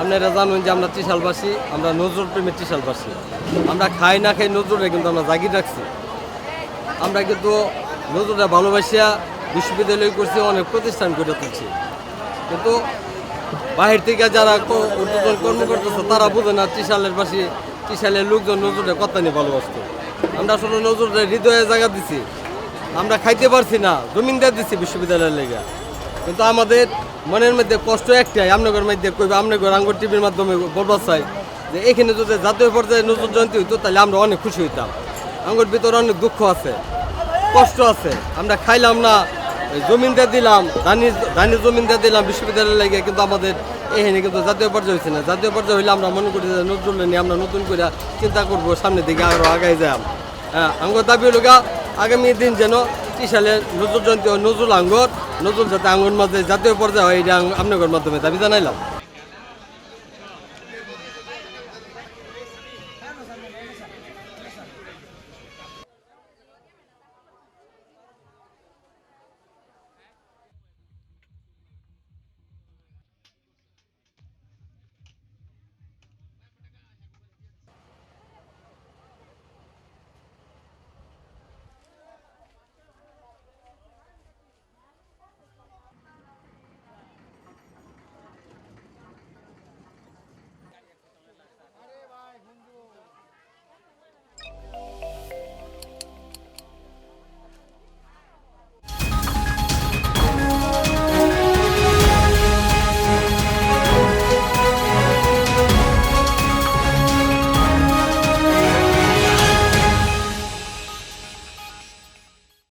আপনারা জানুন যে আমরা ত্রিশালবাসী, আমরা নজরুল প্রেমের ত্রিশালবাসী। আমরা খাই না খাই নজরুলে কিন্তু আমরা জাগিয়ে রাখছি। আমরা কিন্তু নজরুলটা ভালোবাসিয়া বিশ্ববিদ্যালয় করছি, অনেক প্রতিষ্ঠান করে তুলছি। কিন্তু বাহির থেকে যারা ঊর্ধ্বতন কর্মকর্তা তারা বুঝে না ত্রিশালের বাসী ত্রিশালের লোকজন নজরুলের কথা নিয়ে ভালোবাসত। আমরা আসলে নজরুলের হৃদয়ে জায়গা দিছি। আমরা খাইতে পারছি না জমিনদার দিচ্ছি বিশ্ববিদ্যালয়ের লেগে। কিন্তু আমাদের মনের মধ্যে কষ্ট একটাই আপনাদের মধ্যে কইবে আপনাদের আঙ্গুর টিভির মাধ্যমে বলবার চাই। যে এখানে যদি জাতীয় পর্যায়ে নজরুল জয়ন্তী হইতো, তাহলে আমরা অনেক খুশি হইতাম। আঙ্গুর ভিতরে অনেক দুঃখ আছে, কষ্ট আছে। আমরা খাইলাম না জমিনদার দিলাম, ধানি ধানি জমিনদার দিলাম বিশ্ববিদ্যালয়ে লাগে, কিন্তু আমাদের এখানে কিন্তু জাতীয় পর্যায়ে হয়েছে না। জাতীয় পর্যায়ে হইলে আমরা মনে করি যে নজরুল নিয়ে আমরা নতুন করে চিন্তা করব, সামনের দিকে আরও আগাই যাম। হ্যাঁ আঙ্গুর দাবি হলো আগামী দিন যেন সালে নজরুল জয়ন্তী নজরুল আঙ্গর, নজরুল যাতে আঙ্গর মাঝে জাতীয় পর্যায়ে হয়, এটা আপনাদের মাধ্যমে দাবি জানাইলাম।